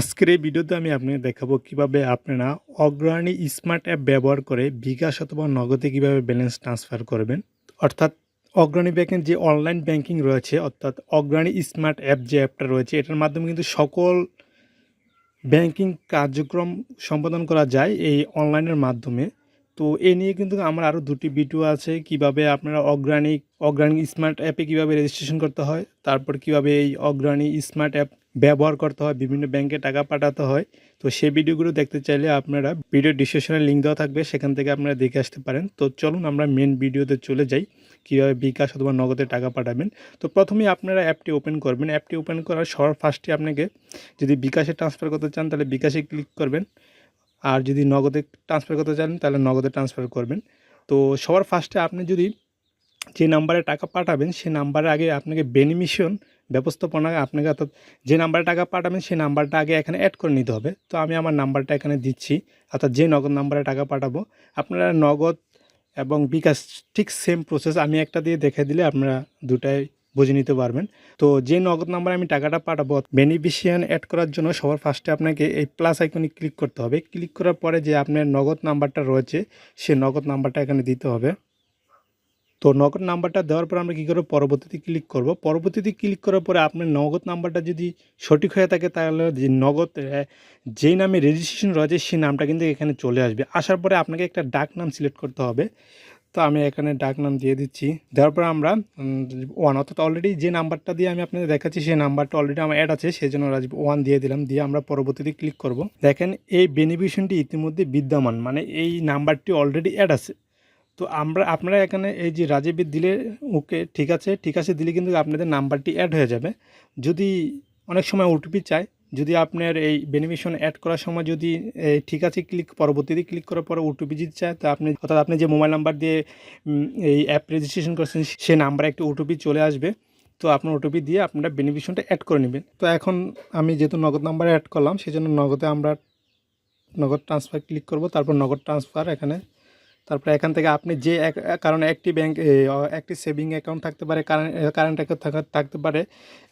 আজকের এই ভিডিওতে আমি আপনাকে দেখাবো কীভাবে আপনারা অগ্রণী স্মার্ট অ্যাপ ব্যবহার করে বিকাশ অথবা নগদে কীভাবে ব্যালেন্স ট্রান্সফার করবেন। অর্থাৎ অগ্রণী ব্যাংকের যে অনলাইন ব্যাংকিং রয়েছে, অর্থাৎ অগ্রণী স্মার্ট অ্যাপ যে অ্যাপটা রয়েছে, এটার মাধ্যমে কিন্তু সকল ব্যাংকিং কার্যক্রম সম্পাদন করা যায় এই অনলাইনের মাধ্যমে। তো এ নিয়ে কিন্তু আমার আরও দুটি ভিডিও আছে, কীভাবে আপনারা অগ্রাণী অগ্রাণী স্মার্ট অ্যাপে কীভাবে রেজিস্ট্রেশন করতে হয়, তারপর কীভাবে এই অগ্রাণী স্মার্ট অ্যাপ ব্যবহার করতে হয়, বিভিন্ন ব্যাংকে টাকা পাঠাতে হয়। তো সেই ভিডিওগুলো দেখতে চাইলে আপনারা ভিডিও ডিসক্রিপশনে লিঙ্ক দেওয়া থাকবে, সেখান থেকে আপনারা দেখে আসতে পারেন। তো চলুন আমরা মেন ভিডিওতে চলে যাই, কীভাবে বিকাশ অথবা নগদে টাকা পাঠাবেন। তো প্রথমেই আপনারা অ্যাপটি ওপেন করবেন। অ্যাপটি ওপেন করার সবার ফার্স্টে আপনাকে যদি বিকাশে ট্রান্সফার করতে চান, তাহলে বিকাশে ক্লিক করবেন। আর যদি নগদে ট্রান্সফার করতে চান, তাহলে নগদে ট্রান্সফার করবেন। তো সবার ফার্স্টে আপনি যদি যে নাম্বারে টাকা পাঠাবেন সেই নাম্বারে আগে আপনাকে বেনিমিশন ব্যবস্থাপনা আপনাকে অর্থাৎ যে নাম্বারে টাকা পাঠাবেন, সেই নাম্বারটা আগে এখানে অ্যাড করে নিতে হবে। তো আমি আমার নাম্বারটা এখানে দিচ্ছি। অর্থাৎ যে নগদ নাম্বারে টাকা পাঠাবো, আপনারা নগদ এবং বিকাশ ঠিক সেম প্রসেস আমি একটা দিয়ে দেখে দিলে আপনারা দুটাই বুঝে নিতে পারবেন। তো যে নগদ নাম্বারে আমি টাকাটা পাঠাবো বেনিফিশিয়ান অ্যাড করার জন্য সবার ফার্স্টে আপনাকে এই প্লাস আইকনে ক্লিক করতে হবে। ক্লিক করার পরে যে আপনার নগদ নাম্বারটা রয়েছে, সে নগদ নাম্বারটা এখানে দিতে হবে। তো নগদ নাম্বারটা দেওয়ার পর আমরা কী করব? পরবর্তীতে ক্লিক করব। পরবর্তীতে ক্লিক করার পরে আপনার নগদ নাম্বারটা যদি সঠিক হয়ে থাকে, তাহলে যে নগদ যেই নামে রেজিস্ট্রেশন রয়েছে, সেই নামটা কিন্তু এখানে চলে আসবে। আসার পরে আপনাকে একটা ডাক নাম সিলেক্ট করতে হবে। তো আমি এখানে ডাক নাম দিয়ে দিচ্ছি। দেওয়ার পর আমরা ওয়ান অর্থাৎ অলরেডি যে নাম্বারটা দিয়ে আমি আপনাদের দেখাচ্ছি, সেই নাম্বারটা অলরেডি আমার অ্যাড আছে, সেই জন্য রাজীব ওয়ান দিয়ে দিলাম। দিয়ে আমরা পরবর্তীতে ক্লিক করব। দেখেন, এই বেনিফিশনটি ইতিমধ্যে বিদ্যমান। মানে এই নাম্বারটি অলরেডি অ্যাড আছে। তো আমরা, আপনারা এখানে এই যে রাজীবের দিলে ওকে ঠিক আছে ঠিক আছে দিলে কিন্তু আপনাদের নাম্বারটি অ্যাড হয়ে যাবে। যদি অনেক সময় ওটিপি চায়, যদি আপনার এই বেনিফিশন অ্যাড করার সময় যদি ঠিক আছে ক্লিক পরবর্তীতে ক্লিক করার পরে ওটিপি যদি চায়, তো আপনি, অর্থাৎ আপনি যে মোবাইল নাম্বার দিয়ে এই অ্যাপ রেজিস্ট্রেশন করেছেন, সে নাম্বারে একটি ওটিপি চলে আসবে। তো আপনার ওটিপি দিয়ে আপনারা বেনিফিশনটা অ্যাড করে নেবেন। তো এখন আমি যেহেতু নগদ নাম্বার অ্যাড করলাম সেই জন্য নগদে আমরা নগদ ট্রান্সফার ক্লিক করব, তারপর নগদ ট্রান্সফার এখানে তারপরে এখান থেকে আপনি যে কারণ একটি ব্যাংক একটি সেভিং অ্যাকাউন্ট থাকতে পারে কারেন্ট অ্যাকাউন্ট থাকতে পারে,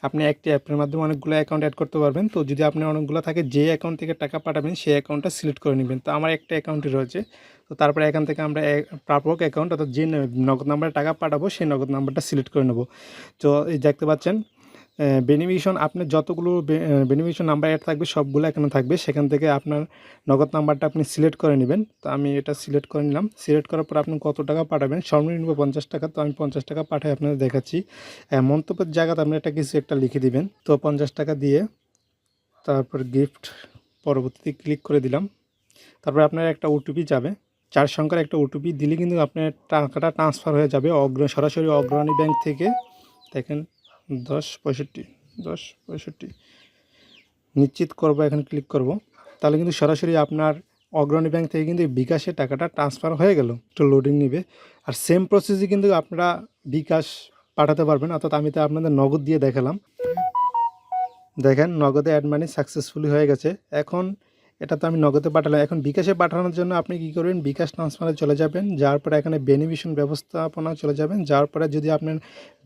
আপনি একটি অ্যাপের মাধ্যমে অনেকগুলো অ্যাকাউন্ট অ্যাড করতে পারবেন। তো যদি আপনি অনেকগুলো থাকে, যে অ্যাকাউন্ট থেকে টাকা পাঠাবেন, সেই অ্যাকাউন্টটা সিলেক্ট করে নেবেন। তো আমার একটা অ্যাকাউন্টই রয়েছে। তো তারপরে এখান থেকে আমরা প্রাপক অ্যাকাউন্ট অর্থাৎ যে নগদ নাম্বারে টাকা পাঠাবো, সেই নগদ নাম্বারটা সিলেক্ট করে নেব। তো এই দেখতে পাচ্ছেন বেনিফিশন আপনার যতগুলো বেনিফিশন নাম্বার অ্যাড থাকবে, সবগুলো এখানে থাকবে। সেখান থেকে আপনার নগদ নাম্বারটা আপনি সিলেক্ট করে নেবেন। তো আমি এটা সিলেক্ট করে নিলাম। সিলেক্ট করার পর আপনি কত টাকা পাঠাবেন? সর্বনিম্ন পঞ্চাশ টাকা। তো আমি পঞ্চাশ টাকা পাঠাই আপনাদের দেখাচ্ছি। মন্তব্যের জায়গাতে আপনি একটা কিছু একটা লিখে দিবেন। তো পঞ্চাশ টাকা দিয়ে তারপর গিফট পরবর্তীতে ক্লিক করে দিলাম। তারপরে আপনার একটা ওটিপি যাবে। চার সংখ্যার একটা ওটিপি দিলে কিন্তু আপনার টাকাটা ট্রান্সফার হয়ে যাবে অগ্র, সরাসরি অগ্রণী ব্যাংক থেকে। দেখেন দশ পঁয়ষট্টি দশ পঁয়ষট্টি। নিশ্চিত করব, এখানে ক্লিক করব। তাহলে কিন্তু সরাসরি আপনার অগ্রণী ব্যাংক থেকে কিন্তু বিকাশে টাকাটা ট্রান্সফার হয়ে গেল, একটু লোডিং নেবে। আর সেম প্রসেসে কিন্তু আপনারা বিকাশ পাঠাতে পারবেন, অর্থাৎ আমি তো আপনাদের নগদ দিয়ে দেখালাম। দেখেন, নগদে অ্যাড মানি সাকসেসফুলি হয়ে গেছে। এখন এটা তো আমি নগদে পাঠালাম। এখন বিকাশে পাঠানোর জন্য আপনি কি করবেন? বিকাশ ট্রান্সফারে চলে যাবেন। যার পরে এখানে বেনিফিশন ব্যবস্থাপনা চলে যাবেন। যার পরে যদি আপনার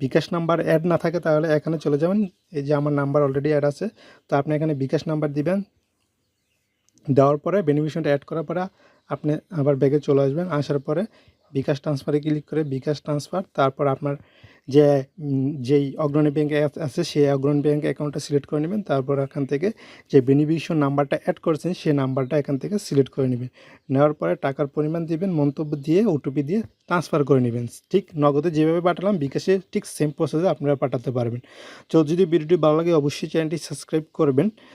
বিকাশ নাম্বার অ্যাড না থাকে তাহলে এখানে চলে যাবেন। এই যে আমার নাম্বার অলরেডি অ্যাড আছে। তো আপনি এখানে বিকাশ নাম্বার দিবেন। দেওয়ার পরে বেনিফিশনটা অ্যাড করার পরে আপনি আবার ব্যাগে চলে আসবেন। আসার পরে বিকাশ ট্রান্সফারে ক্লিক করে বিকাশ ট্রান্সফার তারপর আপনার যে যেই অগ্রণী ব্যাংক আছে, সেই অগ্রণী ব্যাংক অ্যাকাউন্টটা সিলেক্ট করে নেবেন। তারপর এখান থেকে যে বেনিফিশিয়ার নাম্বারটা অ্যাড করেছেন, সেই নাম্বারটা এখান থেকে সিলেক্ট করে নেবেন। নেওয়ার পরে টাকার পরিমাণ দিবেন, মন্তব্য দিয়ে ওটিপি দিয়ে ট্রান্সফার করে নেবেন। ঠিক নগদে যেভাবে পাঠালাম, বিকাশে ঠিক সেম প্রসেসে আপনারা পাঠাতে পারবেন। তো যদি ভিডিওটি ভালো লাগে, অবশ্যই চ্যানেলটি সাবস্ক্রাইব করবেন।